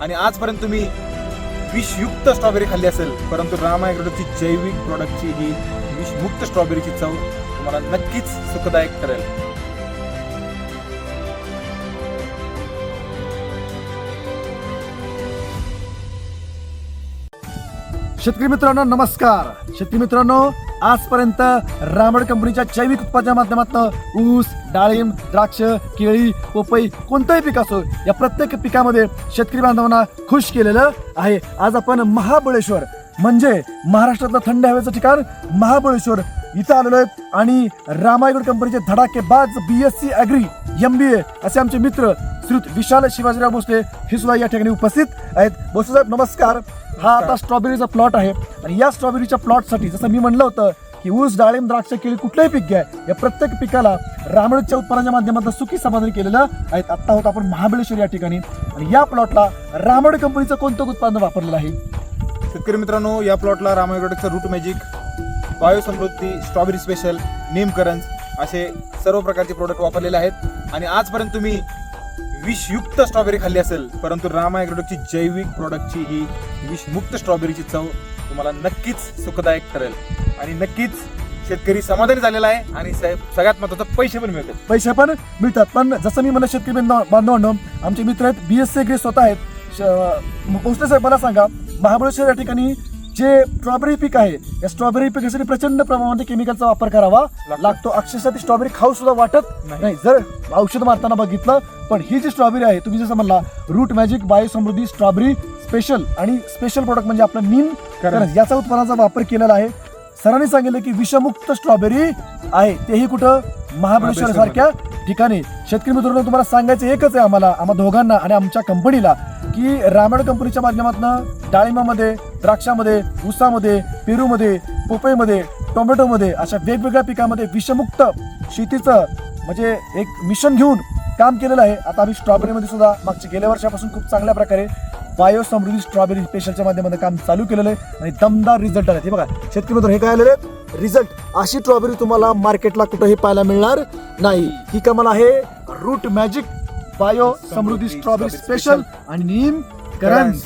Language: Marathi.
आणि आजपर्यंत तुम्ही विषयुक्त स्ट्रॉबेरी खाल्ली असेल परंतु रामा ॲग्रोटेकची जैविक प्रॉडक्टची ही विषमुक्त स्ट्रॉबेरीची चव तुम्हाला नक्कीच सुखदायक ठरेल. शेतकरी मित्रांनो नमस्कार. शेतकरी मित्रांनो आजपर्यंत रामड कंपनीच्या जैविक उत्पादनाच्या माध्यमातून ऊस डाळिंब द्राक्ष केळी पपई कोणतंही पीक असो या प्रत्येक पिकामध्ये शेतकरी बांधवांना खुश केलेलं आहे. आज आपण महाबळेश्वर म्हणजे महाराष्ट्रातलं थंड हवेचं ठिकाण महाबळेश्वर इथं आलेलो आहेत आणि रामायगड कंपनीचे धडाकेबाज B S C agri M B A असे आमचे मित्र श्रीयुत विशाल शिवाजीराव भोसले हे सुद्धा या ठिकाणी उपस्थित आहेत. भोसले साहेब नमस्कार. हा आता स्ट्रॉबेरीचा प्लॉट आहे आणि या स्ट्रॉबेरीच्या प्लॉटसाठी जसं मी म्हणलं होतं की ऊस डाळिंब द्राक्ष केळी कुठलंही पीक घ्या या प्रत्येक पिकाला रामळच्या उत्पादनाच्या माध्यमातून सुखी समाधान केलेलं आहे आता आहोत आपण महाबळेश्वर या ठिकाणी आणि या प्लॉटला रामड कंपनीचं कोणतं उत्पादन वापरलेलं आहे? शेतकरी मित्रांनो या प्लॉटला रामा ॲग्रोटेकचं रूट मॅजिक बायोसमृद्धी स्ट्रॉबेरी स्पेशल नेमकरंज असे सर्व प्रकारचे प्रोडक्ट वापरलेले आहेत. आणि आजपर्यंत तुम्ही विषयुक्त स्ट्रॉबेरी खाल्ली असेल परंतु रामा ॲग्रोटेकची जैविक प्रॉडक्टची ही विषमुक्त स्ट्रॉबेरीची चव तुम्हाला नक्कीच सुखदायक ठरेल. आणि नक्कीच शेतकरी समाधानी झालेला आहे आणि साहेब सगळ्यात महत्वाचं पैसे पण मिळतात. पैसे पण मिळतात. पण जसं मी म्हणलं शेतकरी बांधव- बांधवांनो आमचे मित्र आहेत बी एस सी ग्रे स्वतः आहेत. श- साहेब मला सांगा महाबळेश्वर या ठिकाणी जे स्ट्रॉबेरी पीक आहे या स्ट्रॉबेरी पिकासाठी प्रचंड प्रमाणामध्ये केमिकलचा वापर करावा लागतो. अक्षरशः ती स्ट्रॉबेरी खाऊ सुद्धा वाटत नाही. जर औषध मारताना बघितलं पण ही जी स्ट्रॉबेरी आहे तुम्ही जसं म्हणला रूट मॅजिक बायोसमृद्धी स्ट्रॉबेरी स्पेशल आणि स्पेशल प्रोडक्ट म्हणजे आपलं नीम करंज याचा उत्पादनाचा वापर केलेला आहे. सरांनी सांगितलं की विषमुक्त स्ट्रॉबेरी आहे. तेही कुठं? महाबळेश्वर सारख्या ठिकाणी. शेतकरी मित्रांनो तुम्हाला सांगायचं एकच आहे आम्हाला आम्हा दोघांना आणि आमच्या कंपनीला की रामड कंपनीच्या माध्यमातून डाळिंबामध्ये द्राक्षामध्ये ऊसामध्ये पेरूमध्ये पोपईमध्ये टोमॅटोमध्ये अशा वेगवेगळ्या पिकामध्ये विषमुक्त शेतीचं म्हणजे एक मिशन घेऊन काम केलेलं आहे. आता आम्ही स्ट्रॉबेरीमध्ये सुद्धा मागच्या गेल्या वर्षापासून खूप चांगल्या प्रकारे बायो समृद्धी स्ट्रॉबेरी स्पेशलच्या माध्यमातून काम चालू केलेलं आहे आणि दमदार रिझल्ट आले हे बघा शेतकरी मित्र हे काय आलेले रिझल्ट अशी स्ट्रॉबेरी तुम्हाला मार्केटला कुठेही पाहायला मिळणार नाही. ही कमाल आहे रूट मॅजिक बायो समृद्धी स्ट्रॉबेरी स्पेशल आणि नीम करंज.